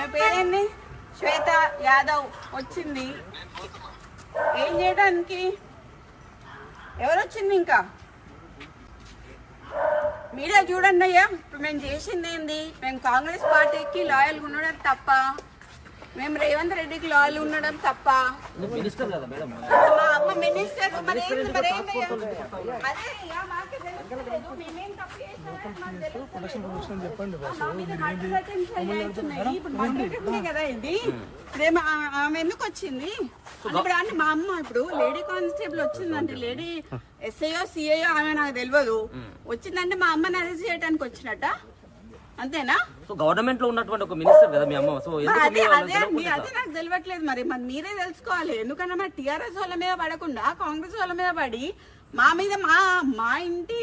ఈమె పేరేంది? శ్వేత యాదవ్ వచ్చింది. ఏం చేయడానికి ఎవరు వచ్చింది ఇంకా? మీరే చూడండి అయ్యా. ఇప్పుడు మేము చేసింది ఏంది? మేము కాంగ్రెస్ పార్టీకి లాయల్గా ఉండడం తప్ప మేము రేవంత్ రెడ్డికి లాయల్ ఉండడం తప్ప. మా అమ్మ మినిస్టర్ మరి ఏంది మరి ఏంది అయ్యా? అదే ఇప్పుడు ఆమె ఎందుకు వచ్చింది ఇప్పుడు అంటే మా అమ్మ ఇప్పుడు లేడీ కానిస్టేబుల్ వచ్చిందంటే లేడీ ఎస్ఐఓ సిఐఓ ఆమె నాకు తెలియదు వచ్చిందంటే మా అమ్మని అరెస్ట్ చేయడానికి వచ్చినట్ట. అంతేనా? సో గవర్నమెంట్లో ఉన్నటువంటి ఒక మినిస్టర్ కదా మీ అమ్మ. సో అదే అదే అదే నాకు తెలియట్లేదు మరి. మరి మీరే తెలుసుకోవాలి. ఎందుకన్నా మరి టీఆర్ఎస్ వాళ్ళ మీద పడకుండా కాంగ్రెస్ వాళ్ళ మీద పడి మా మీద మా మా ఇంటి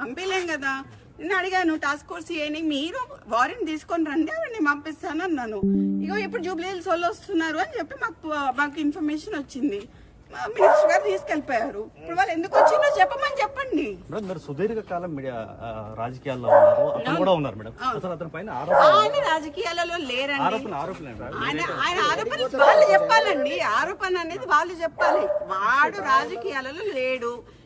పంపించలేం కదా. నేను అడిగాను టాస్క్ ఫోర్స్ ఏని మీరు వారెంట్ తీసుకొని రండి అవన్నీ పంపిస్తాను అన్నాను. ఇగో ఇప్పుడు జూబ్లీ హిల్స్ వాళ్ళు వస్తున్నారు అని చెప్పి మాకు మాకు ఇన్ఫర్మేషన్ వచ్చింది. మినిస్టర్ గారు తీసుకెళ్ళిపోయారు ఇప్పుడు వాళ్ళు ఎందుకు వచ్చిందో చెప్పమని చెప్పండి. మీరు సుదీర్ఘ కాలం రాజకీయాల్లో ఉన్నారు. అతను కూడా ఉన్నారు మేడం. అసలు అతని పైన ఆరోపణ ఆయన రాజకీయాలలో లేరండి? ఆయన ఆయన ఆరోపణ వాళ్ళు చెప్పాలండి. ఆరోపణ అనేది వాళ్ళు చెప్పాలి. వాడు రాజకీయాలలో లేడు.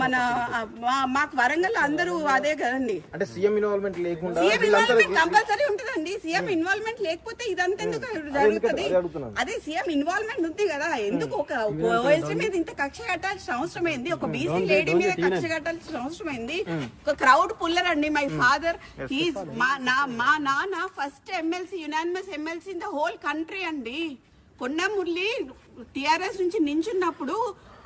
మన మాకు వరంగల్ అందరూ అదే కదండి. అంటే సీఎం ఇన్వాల్వ్మెంట్ లేకుండా సీఎం ఇన్వాల్వ్మెంట్ కంపల్సరీ ఉంటుందండి. సీఎం ఇన్వాల్వ్మెంట్ లేకపోతే ఇదంతా ఎందుకు జరుగుతుంది? అదే సీఎం ఇన్వాల్వ్మెంట్ ఉంది కదా. ఎందుకు ఒక ఓఎస్డీ మీద ఇంత కక్ష కట్టాల్సిన అవసరం ఏంది? ఒక బీసీ లేడీ మీద కక్ష కట్టాల్సిన అవసరం ఏంది? ఒక క్రౌడ్ పుల్లర్ అండి మై ఫాదర్ హీస్ మా నా మా నాన్న first MLC unanimous MLC in the whole country అండి. పొన్న మురళి టిఆర్ఎస్ నుంచి నించున్నప్పుడు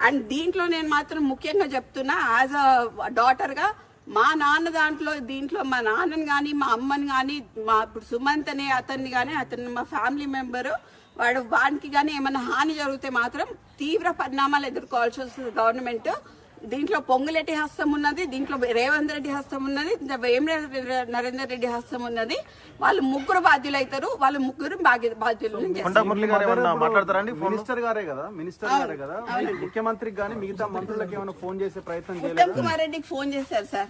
అండ్ దీంట్లో నేను మాత్రం ముఖ్యంగా చెప్తున్నా యాజ్ అ డాటర్గా మా నాన్న దాంట్లో దీంట్లో మా నాన్నని కానీ మా అమ్మని కానీ మా ఇప్పుడు సుమంత్ అనే అతన్ని కానీ అతను మా ఫ్యామిలీ మెంబరు వాడు వానికి కానీ ఏమైనా హాని జరిగితే మాత్రం తీవ్ర పరిణామాలు ఎదుర్కోవాల్సి వస్తుంది గవర్నమెంట్. దీంట్లో పొంగులేటి హస్తం ఉన్నది దీంట్లో రేవంత్ రెడ్డి హస్తం ఉన్నది నరేందర్ రెడ్డి హస్తం ఉన్నది. వాళ్ళు ముగ్గురు బాధ్యులు అవుతారు వాళ్ళు ముగ్గురు బాధ్య బాధ్యులు మినిస్టర్ గారే కదా మినిస్టర్ గారే కదా. ముఖ్యమంత్రికి కానీ మిగతా మంత్రులకు ఏమైనా ఫోన్ చేసే ప్రయత్నం ఉత్తమ్ కుమార్ రెడ్డికి ఫోన్ చేశారు సార్.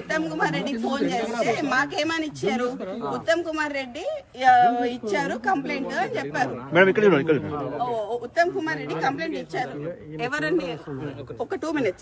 ఉత్తమ్ కుమార్ రెడ్డికి ఫోన్ చేస్తే మాకేమని ఇచ్చారు? ఉత్తమ్ కుమార్ రెడ్డి ఇచ్చారు కంప్లైంట్ అని చెప్పారు. మేడం ఇక్కడ చూడండి, ఇక్కడ చూడండి. ఓ, ఉత్తమ్ కుమార్ రెడ్డి కంప్లైంట్ ఇచ్చారు. ఎవరండి? ఒక టూ మినిట్స్.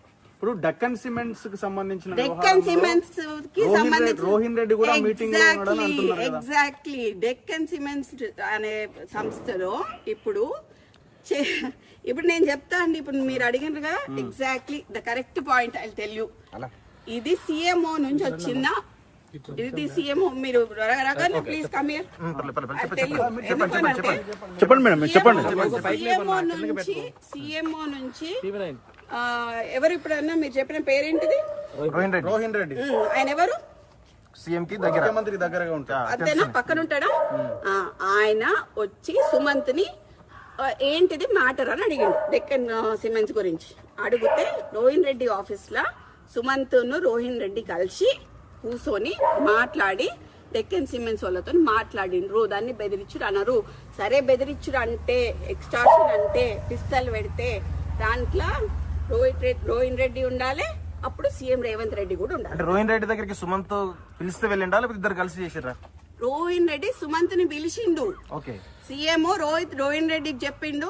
ఇప్పుడు డక్కన్ సిమెంట్స్కి సంబంధించిన డెక్కన్ సిమెంట్స్కి రోహిన్ సంబంధించి రెడ్డి- రోహిన్ రెడ్డి కూడా మీటింగ్లో ఉన్నాడని అంటున్నారు కదా. ఎగ్జాక్ట్లీ డెక్కన్ సిమెంట్స్ అనే సంస్థలో ఇప్పుడు చే- ఇప్పుడు నేను చెప్తా అండి ఇప్పుడు మీరు అడిగినగా exactly the correct point I tell you ఇది సిఎంఓ నుంచి వచ్చిన ఇది సిఎంఓ మీరు రకన్న ప్లీజ్ కమ్ హియర్ చెప్పండి, మేడం చెప్పండి. సిఎంఓ నుంచి సిఎంఓ నుంచి ఎవరు ఇప్పుడన్నా మీరు చెప్పిన పేరేంటిది? రోహిన్ రెడ్డి. రోహిన్ రెడ్డి. ఆయన ఎవరు? సీఎం కి దగ్గర. ముఖ్యమంత్రి దగ్గరగా ఉంటారు అంతేనా పక్కన ఉంటాడా ఆ, ఆయన వచ్చి సుమంత్ని ఆ, ఏంటిది మ్యాటర్ అని అడిగిండు. డెక్కన్ సిమెంట్స్ గురించి. అడిగితే రోహిన్ రెడ్డి ఆఫీస్ లా సుమంత్ను రోహిన్ రెడ్డి కలిసి కూర్చొని మాట్లాడి డెక్కన్ సిమెంట్స్ వాళ్ళతో మాట్లాడిండ్రు. దాన్ని బెదిరించుడు అన్నారు. సరే బెదిరించుడు అంటే ఎక్స్టార్షన్ అంటే పిస్తల్ పెడితే దాంట్లో రోహిత్ రెడ్డి రోహిన్ రెడ్డి ఉండాలి. అప్పుడు సీఎం రేవంత్ రెడ్డి కూడా ఉండాలి. అంటే రోహిన్ రెడ్డి దగ్గరికి సుమంత్ పిలిస్తే వెళ్ళిండా? లేకపోతే ఇద్దరు కలిసి చేసిర్రా? రోహిన్ రెడ్డి సుమంత్ని పిలిచిండు. ఓకే. సీఎం రోహిత్ రోహిన్ రెడ్డికి చెప్పిండు.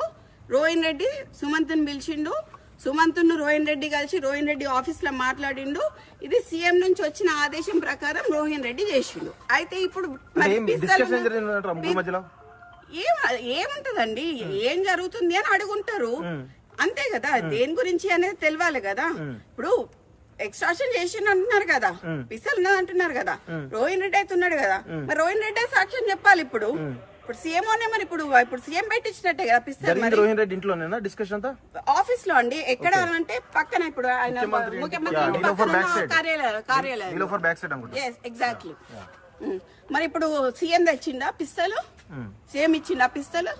రోహిన్ రెడ్డి సుమంత్ని పిలిచిండు. సుమంత్ను రోహిన్ రెడ్డి కలిసి రోహిన్ రెడ్డి ఆఫీస్లో మాట్లాడిండు. ఇది సీఎం నుంచి వచ్చిన ఆదేశం ప్రకారం రోహిన్ రెడ్డి చేసిండు. అయితే ఇప్పుడు మరి ఏం పిస్తలు- డిస్కషన్ జరిగిందంటారా ముగ్గురు మధ్యలో? ఏం ఏముంటదండి? ఏం జరుగుతుంది అని అడుగుంటారు. అంతే కదా దేని గురించి అనేది తెలియాలి కదా. ఇప్పుడు ఎక్స్ట్రాక్షన్ చేసిండు అంటున్నారు కదా పిస్తల్ ఉన్నది అంటున్నారు కదా రోహిన్ రెడ్డి అయితే ఉన్నాడు కదా. మరి రోహిన్ రెడ్డి సాక్ష్యం చెప్పాలి ఇప్పుడు. ఇప్పుడు సీఎం మరి ఇప్పుడు ఇప్పుడు సీఎం పెట్టించినట్టే కదా పిస్తల్ జరిగింది మరి. రోహిన్ రెడ్డి ఇంట్లోనేనా డిస్కషన్ అంతా? ఆఫీస్లో అండి ఎక్కడ అంటే పక్కన ఇప్పుడు ఆయన ముఖ్యమంత్రి ఇంటి పక్కన. కార్యాలయం కార్యాలయం. ఎస్ ఎగ్జాక్ట్లీ మరి ఇప్పుడు సీఎం తెచ్చిండా పిస్తలు సీఎం ఇచ్చిండా పిస్తలు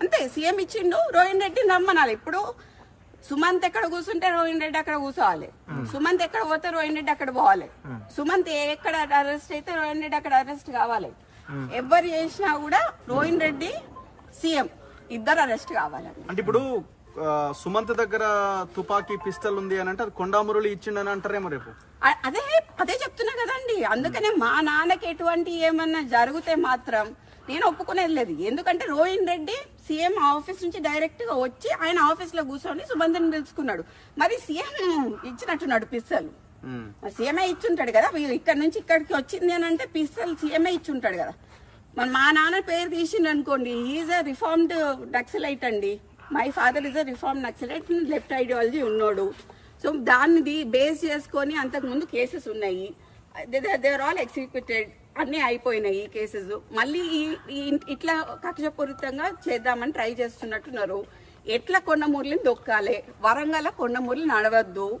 అంతే సీఎం ఇచ్చిండు రోహిన్ రెడ్డి నమ్మనాలి ఇప్పుడు సుమంత్ ఎక్కడ కూర్చుంటే రోహిన్ రెడ్డి అక్కడ కూర్చోవాలి. సుమంత్ ఎక్కడ పోతే రోహిన్ రెడ్డి అక్కడ పోవాలి. సుమంత్ ఎక్కడ అరెస్ట్ అయితే రోహిన్ రెడ్డి అక్కడ అరెస్ట్ కావాలి. ఎవరు చేసినా కూడా రోహిన్ రెడ్డి సీఎం ఇద్దరు అరెస్ట్ కావాలి. అంటే ఇప్పుడు సుమంత్ దగ్గర తుపాకీ పిస్టల్ ఉంది అని అంటే అది కొండామురళి ఇచ్చిండని అంటారేమో రేపు. అదే అదే చెప్తున్నా కదండి. అందుకనే మా నాన్నకి ఎటువంటి ఏమన్నా జరిగితే మాత్రం నేను ఒప్పుకునేది లేదు. ఎందుకంటే రోహిన్ రెడ్డి సీఎం ఆఫీస్ నుంచి డైరెక్ట్గా వచ్చి ఆయన ఆఫీస్లో కూర్చొని సుబంధన్ పిలుచుకున్నాడు. మరి సీఎం ఇచ్చినట్టున్నాడు పిస్తలు ఉమ్. సీఎంఏ ఇచ్చుంటాడు కదా. ఇక్కడ నుంచి ఇక్కడికి వచ్చింది అని అంటే పిస్తల్ సీఎంఏ ఇచ్చుంటాడు కదా. మరి మా నాన్న పేరు తీసిండు అనుకోండి ఈజ్ అ రిఫార్మ్డ్ నక్సలైట్ అండి. My father is a reform naxalite left ideology ఉన్నాడు. సో దాన్ని బేస్ చేసుకొని అంతకుముందు కేసెస్ ఉన్నాయి. దేర్ ఆల్ ఎగ్జిక్యూటెడ్ అన్నీ అయిపోయినాయి ఈ కేసెస్ మళ్ళీ ఈ- ఇట్లా కక్షపూరితంగా చేద్దామని ట్రై చేస్తున్నట్టున్నారు. ఎట్లా కొండమూరిని దొక్కాలి? వరంగల్ కొండమూరిని నడవద్దు.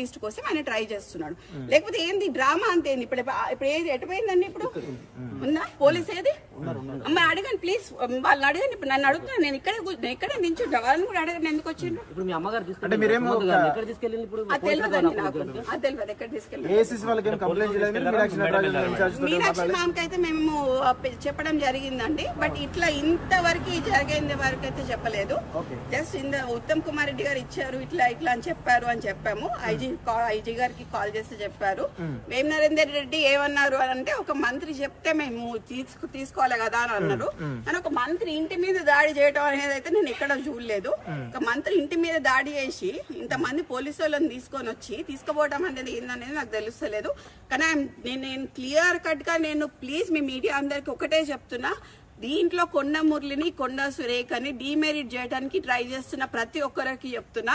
ఈస్ట్ కోసం ఆయన ట్రై చేస్తున్నాడు. లేకపోతే ఏంది డ్రామా అంతే ఏంది ఇప్పుడు ఇప్పుడు ఏది ఎటుపోయిందండి ఇప్పుడు? ఉందా. పోలీస్ ఏది? అమ్మ అడగండి ప్లీజ్ వాళ్ళని అడగండి. ఇప్పుడు నన్ను అడుగుతున్నాను నేను ఇక్కడే నేను ఇక్కడే నించుంటా వాళ్ళని కూడా అడగండి ఎందుకు వచ్చిండ్రు? ఇప్పుడు మీ అమ్మగారు అంటే తీసుకెళ్ళి మీరేమో సుమంత్ ఒక- గారిని. ఎక్కడ తీసుకెళ్ళింది ఇప్పుడు? అది తెలియదండి నాకు. అది తెలియదు. ఎక్కడ తీసుకెళ్ళి మీనాక్షి మేము చెప్పడం జరిగిందండి. బట్ ఇట్లా ఇంతవరకు జరిగేంత వరకు అయితే చెప్పలేదు. జస్ట్ ఇంత ఉత్తమ్ కుమార్ రెడ్డి గారు ఇచ్చారు ఇట్లా ఇట్లా అని చెప్పారు అని చెప్పాము. ఐజీ ఐజీ గారికి కాల్ చేసి చెప్పారు. వేం నరేందర్ రెడ్డి ఏమన్నారు? అని అంటే ఒక మంత్రి చెప్తే మేము తీసుకు తీసుకోవాలి కదా అని అన్నారు. అని ఒక మంత్రి ఇంటి మీద దాడి చేయడం అనేది అయితే నేను ఎక్కడ చూడలేదు. ఒక మంత్రి ఇంటి మీద దాడి చేసి ఇంతమంది పోలీసు వాళ్ళని తీసుకొని వచ్చి తీసుకుపోవడం అనేది ఏందనేది నాకు తెలుస్తలేదు. కానీ నేను నేను క్లియర్ కట్గా నేను ప్లీజ్ మీ మీడియా అందరికి ఒకటే చెప్తున్నా. దీంట్లో కొండ మురళిని కొండ సురేఖని డిమెరిట్ చేయడానికి ట్రై చేస్తున్న ప్రతి ఒక్కరికి చెప్తున్నా.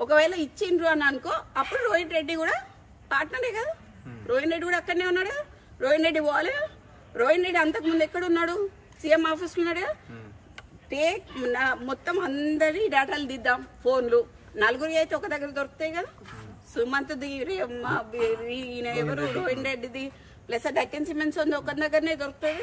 ఒకవేళ ఇచ్చిండ్రు అని అనుకో అప్పుడు రోహిత్ రెడ్డి కూడా పార్ట్నరే కదా. రోహిత్ రెడ్డి కూడా అక్కడనే ఉన్నాడు కదా. రోహిత్ రెడ్డి కదా. రోహిత్ రెడ్డి అంతకు ముందు ఎక్కడ ఉన్నాడు? సీఎం ఆఫీస్ ఉన్నాడు కదా. టేక్ నా- మొత్తం అందరి డేటాలు దిద్దాం ఫోన్లు. నలుగురి అయితే ఒక దగ్గర దొరుకుతాయి కదా. సుమంత్ ది ఈయన ఎవరు? రోహిన్ రెడ్డిది. ప్లస్ డెక్కన్ సిమెంట్స్ ఉంది ఒక దగ్గరనే దొరుకుతుంది.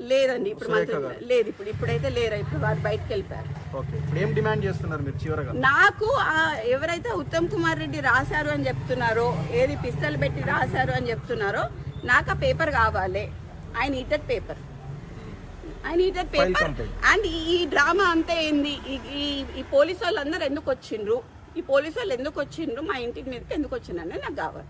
లేదండి ఇప్పుడు మాత్రం లేదు ఇప్పుడు ఇప్పుడైతే లేరు? ఇప్పుడు వారు బయటకు వెళ్ళిపోయారు. ఏం డిమాండ్ చేస్తున్నారు మీరు చివరగా? నాకు ఎవరైతే ఉత్తమ్ కుమార్ రెడ్డి రాశారు అని చెప్తున్నారో ఏది పిస్తల్ పెట్టి రాశారు అని చెప్తున్నారో నాకు ఆ పేపర్ కావాలి. I need that paper need that paper and ఈ డ్రామా అంతా ఏంది? ఈ- ఈ పోలీసు వాళ్ళందరూ ఎందుకు వచ్చిండ్రు? ఈ పోలీసు వాళ్ళు ఎందుకు వచ్చిండ్రు? మా ఇంటి మీదకి ఎందుకు వచ్చిండ్రు అనేది నాకు కావాలి.